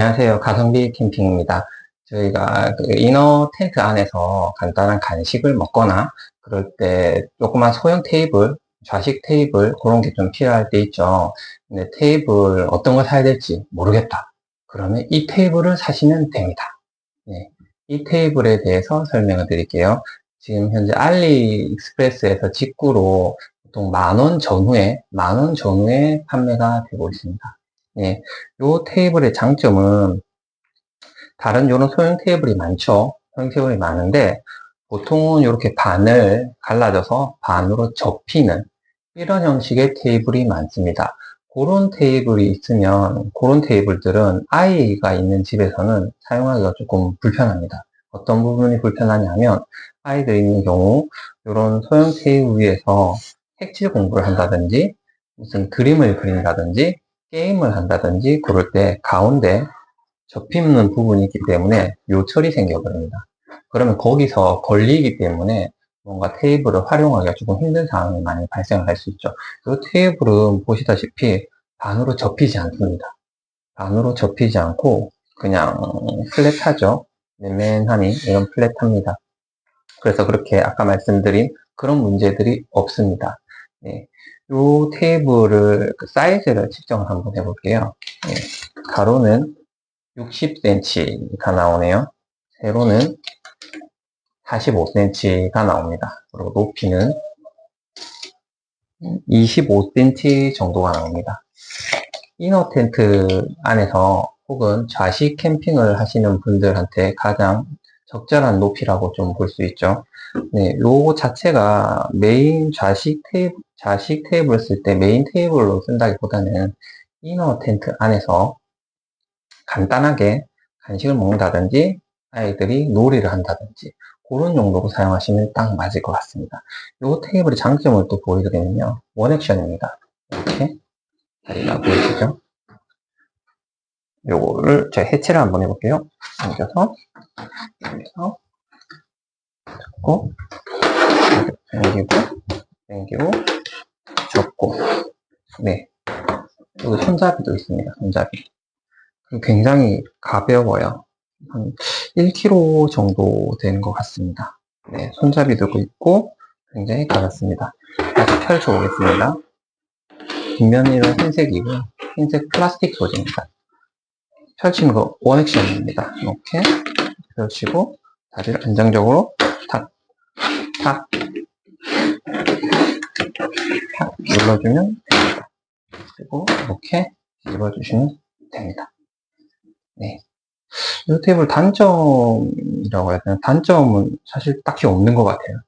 안녕하세요. 가성비 캠핑입니다. 저희가 그 이너 텐트 안에서 간단한 간식을 먹거나 그럴 때 조그만 소형 테이블, 좌식 테이블 그런 게 좀 필요할 때 있죠. 근데 테이블 어떤 거 사야 될지 모르겠다. 그러면 이 테이블을 사시면 됩니다. 네, 이 테이블에 대해서 설명을 드릴게요. 지금 현재 알리익스프레스에서 직구로 보통 만 원 전후에 만 원 전후에 판매가 되고 있습니다. 예, 요 테이블의 장점은 다른 요런 소형 테이블이 많죠. 소형 테이블이 많은데 보통은 이렇게 반을 갈라져서 반으로 접히는 이런 형식의 테이블이 많습니다. 그런 테이블이 있으면 그런 테이블들은 아이가 있는 집에서는 사용하기가 조금 불편합니다. 어떤 부분이 불편하냐면 아이들 있는 경우 이런 소형 테이블 위에서 색칠 공부를 한다든지 무슨 그림을 그린다든지 게임을 한다든지 그럴 때 가운데 접히는 부분이 있기 때문에 요철이 생겨버립니다. 그러면 거기서 걸리기 때문에 뭔가 테이블을 활용하기가 조금 힘든 상황이 많이 발생을 할수 있죠. 이 테이블은 보시다시피 반으로 접히지 않습니다. 반으로 접히지 않고 그냥 플랫하죠. 맨맨하니 이런 플랫합니다. 그래서 그렇게 아까 말씀드린 그런 문제들이 없습니다. 네. 요 테이블을 그 사이즈를 측정을 한번 해볼게요. 네. 가로는 60cm가 나오네요. 세로는 45cm가 나옵니다. 그리고 높이는 25cm 정도가 나옵니다. 이너 텐트 안에서 혹은 좌식 캠핑을 하시는 분들한테 가장 적절한 높이라고 좀 볼 수 있죠. 네, 요 자체가 메인 좌식 테이블, 좌식 테이블 쓸 때 메인 테이블로 쓴다기보다는 이너 텐트 안에서 간단하게 간식을 먹는다든지 아이들이 놀이를 한다든지 그런 용도로 사용하시면 딱 맞을 것 같습니다. 이 테이블의 장점을 또 보여드리면요. 원액션입니다. 이렇게 다리가 보이시죠? 요거를 제가 해체를 한번 해볼게요. 당겨서 당겨서 잡고 당기고 당기고 네 여기 손잡이도 있습니다. 손잡이 굉장히 가벼워요. 한 1kg 정도 되는 것 같습니다. 네, 손잡이도 있고 굉장히 가볍습니다. 다시 펼쳐 보겠습니다. 뒷면이는 흰색이고요. 흰색 플라스틱 소재입니다. 펼치는 거 원액션입니다. 이렇게 펼치고 다리를 안정적으로 탁, 탁, 탁 눌러주면 됩니다. 그리고 이렇게 뒤집어 주시면 됩니다. 네. 이 테이블 단점이라고 해야 되나? 단점은 사실 딱히 없는 것 같아요.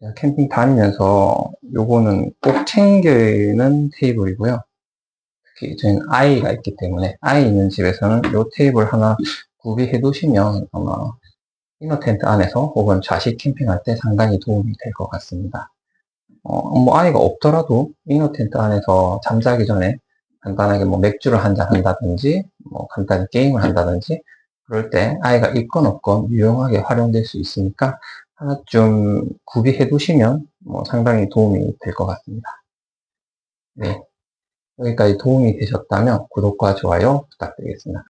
제가 캠핑 다니면서 요거는 꼭 챙기는 테이블이고요. 특히 저희는 아이가 있기 때문에 아이 있는 집에서는 이 테이블 하나 구비해 두시면 아마 이너 텐트 안에서 혹은 좌식 캠핑할 때 상당히 도움이 될 것 같습니다. 어, 뭐 아이가 없더라도 이너 텐트 안에서 잠자기 전에 간단하게 뭐 맥주를 한잔 한다든지, 뭐 간단히 게임을 한다든지, 그럴 때 아이가 있건 없건 유용하게 활용될 수 있으니까 하나쯤 구비해 두시면 뭐 상당히 도움이 될 것 같습니다. 네. 여기까지 도움이 되셨다면 구독과 좋아요 부탁드리겠습니다.